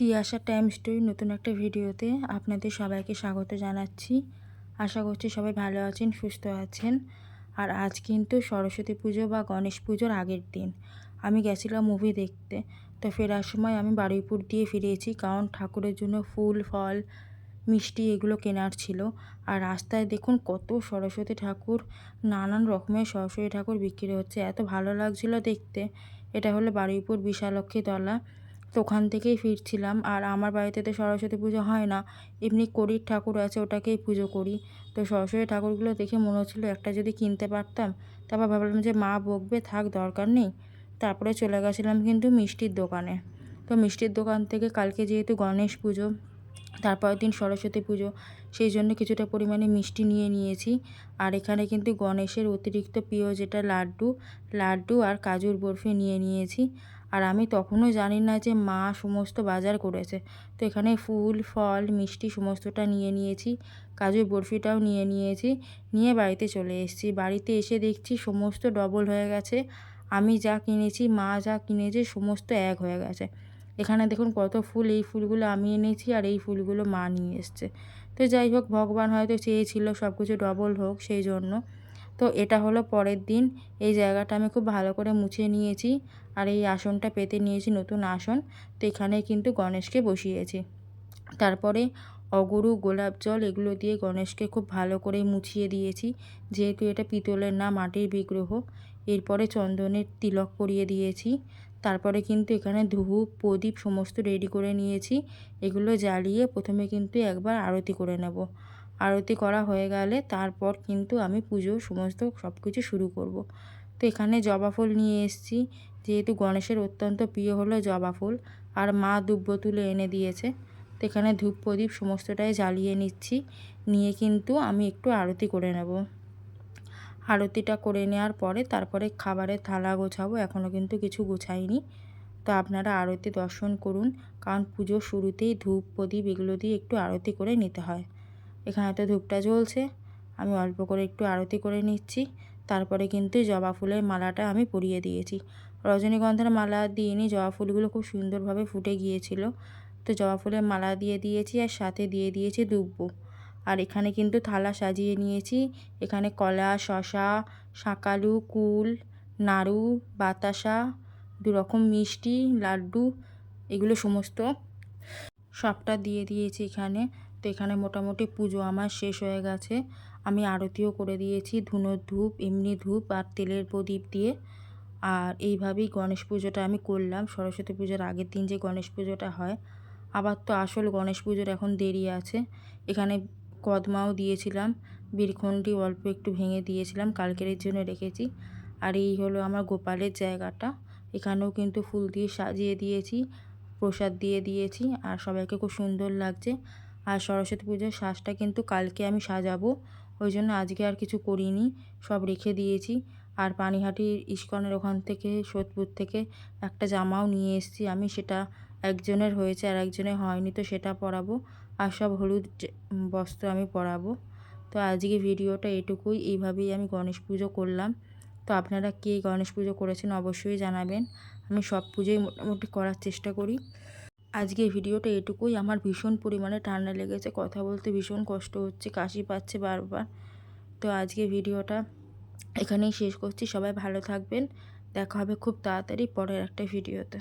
Tiyasha time story নতুন একটা ভিডিওতে আপনাদের সবাইকে স্বাগত জানাচ্ছি। আশা করছি সবাই ভালো আছেন, সুস্থ আছেন। আর আজ কিন্তু সরস্বতী পুজো বা গণেশ পুজোর আগের দিন। আমি গেছিলাম মুভি দেখতে। তো ফেরার সময় আমি বারুইপুর দিয়ে ফিরেছি কারণ ঠাকুরের জন্য ফুল, ফল, মিষ্টি এগুলো কেনার ছিল। আর রাস্তায় দেখুন কত সরস্বতী ঠাকুর, নানান রকমের সরস্বতী ঠাকুর বিক্রি হচ্ছে। এত ভালো লাগছিল দেখতে। এটা হলো বারুইপুর বিশালক্ষী তলা। তো ওখান থেকেই ফিরছিলাম। আর আমার বাড়িতে তো সরস্বতী পুজো হয় না। এমনি করির ঠাকুর আছে, ওটাকেই পুজো করি। তো সরস্বতী ঠাকুরগুলো দেখে মনে হচ্ছিল, একটা যদি কিনতে পারতাম। তারপর ভাবলাম যে, মা বকবে, থাক, দরকার নেই। তারপরে চলে গেছিলাম কিন্তু মিষ্টির দোকানে। তো মিষ্টির দোকান থেকে কালকে যেহেতু গণেশ পুজো, তারপরের দিন সরস্বতী পুজো, সেই জন্য কিছুটা পরিমাণে মিষ্টি নিয়ে নিয়েছি। আর এখানে কিন্তু গণেশের অতিরিক্ত প্রিয় যেটা লাড্ডু লাড্ডু আর কাজুর বরফি নিয়ে নিয়েছি। আর আমি তখনও জানি না যে মা সমস্ত বাজার করেছে। তো এখানে ফুল, ফল, মিষ্টি সমস্তটা নিয়ে নিয়েছি কাজুর বরফিটাও নিয়ে নিয়েছি, নিয়ে বাড়িতে চলে এসেছি। বাড়িতে এসে দেখছি সমস্ত ডবল হয়ে গেছে। আমি যা কিনেছি, মা যা কিনেছে, সমস্ত এক হয়ে গেছে। এখানে দেখুন কত ফুল, এই ফুলগুলো আমি এনেছি আর এই ফুলগুলো মা নিয়ে এসছে। তো যাই হোক, ভগবান হয়তো চেয়েছিল সব কিছু ডবল হোক, সেই জন্য। তো এটা হলো পরের দিন। এই জায়গাটা আমি খুব ভালো করে মুছে নিয়েছি আর এই আসনটা পেতে নিয়েছি নতুন আসন। তো এখানে কিন্তু গণেশকে বসিয়েছি। তারপরে অগরু, গোলাপ জল এগুলো দিয়ে গণেশকে খুব ভালো করে মুছিয়ে দিয়েছি। যেহেতু এটা পিতলের না, মাটির বিগ্রহ, এরপরে চন্দনের তিলক পরিয়ে দিয়েছি। তারপরে কিন্তু এখানে ধূপ, প্রদীপ সমস্ত রেডি করে নিয়েছি। এগুলো জ্বালিয়ে প্রথমে কিন্তু একবার আরতি করে নেব। আরতি করা হয়ে গেলে তারপর কিন্তু আমি পুজো সমস্ত সব কিছু শুরু করব। তো এখানে জবা ফুল নিয়ে এসেছি। যেহেতু গণেশের অত্যন্ত প্রিয় হলো জবা ফুল, আর মা দুব্য তুলে এনে দিয়েছে। তো এখানে ধূপ প্রদীপ সমস্তটাই জ্বালিয়ে নিচ্ছি। নিয়ে কিন্তু আমি একটু আরতি করে নেব। আরতিটা করে নেওয়ার পরে তারপরে খাবারের থালা গোছাবো। এখনও কিন্তু কিছু গোছাইনি। তো আপনারা আরতি দর্শন করুন, কারণ পুজোর শুরুতেই ধূপ প্রদীপ এগুলো দিয়ে একটু আরতি করে নিতে হয়। এখানে তো ধূপটা জ্বলছে। আমি অল্প করে একটু আরতি করে নিচ্ছি। তারপরে কিন্তু জবা ফুলের মালাটা আমি পরিয়ে দিয়েছি। রজনীগন্ধার মালা দিইনি, জবা ফুলগুলো খুব সুন্দরভাবে ফুটে গিয়েছিল। তো জবা ফুলের মালা দিয়ে দিয়েছি আর সাথে দিয়ে দিয়েছি দুব্ব। আর এখানে কিন্তু থালা সাজিয়ে নিয়েছি। এখানে কলা, শশা, শাঁকালু, কুল, নাড়ু, বাতাসা দু রকম মিষ্টি, লাড্ডু, এগুলো সমস্ত সবটা দিয়ে দিয়েছি এখানে। তো এখানে মোটামুটি পুজো আমার শেষ হয়ে গেছে। আমি আরতিও করে দিয়েছি, ধুনোর ধূপ, এমনি ধূপ আর তেলের প্রদীপ দিয়ে। আর এইভাবেই গণেশ পুজোটা আমি করলাম। সরস্বতী পুজোর আগের দিন যে গণেশ পুজোটা হয়, আবার তো আসল গণেশ পুজোর এখন দেরি আছে। এখানে কদমাও দিয়েছিলাম বীরখণ্ডি অল্প একটু ভেঙে দিয়েছিলাম কালকের জন্য রেখেছি। আর এই হলো আমার গোপালের জায়গাটা। এখানেও কিন্তু ফুল দিয়ে সাজিয়ে দিয়েছি, প্রসাদ দিয়ে দিয়েছি, আর সবাইকে খুব সুন্দর লাগছে। আর সরস্বতী পুজোর শ্বাসটা কিন্তু কালকে আমি সাজাবো। ওই জন্য আজকে আর কিছু করিনি, সব রেখে দিয়েছি। আর পানিহাটির ইস্কনের ওখান থেকে, সোদপুর থেকে একটা জামাও নিয়ে এসেছি আমি, সেটা একজনের হয়েছে আর একজনের হয়নি, তো সেটা পরাবো। আর সব হলুদ বস্ত্র আমি পরাবো। তো আজকে ভিডিওটা এটুকুই, এইভাবেই আমি গণেশ পুজো করলাম। তো আপনারা কে গণেশ পুজো করেছেন অবশ্যই জানাবেন। আমি সব পুজোই মোটামুটি করার চেষ্টা করি। আজকে ভিডিওটা এটুকুই। আমার ভীষণ পরিমাণে ঠান্ডা লেগেছে, কথা বলতে ভীষণ কষ্ট হচ্ছে, কাশি পাচ্ছে বারবার। তো আজকে ভিডিওটা এখানেই শেষ করছি। সবাই ভালো থাকবেন। দেখা হবে খুব তাড়াতাড়ি পরের একটা ভিডিওতে।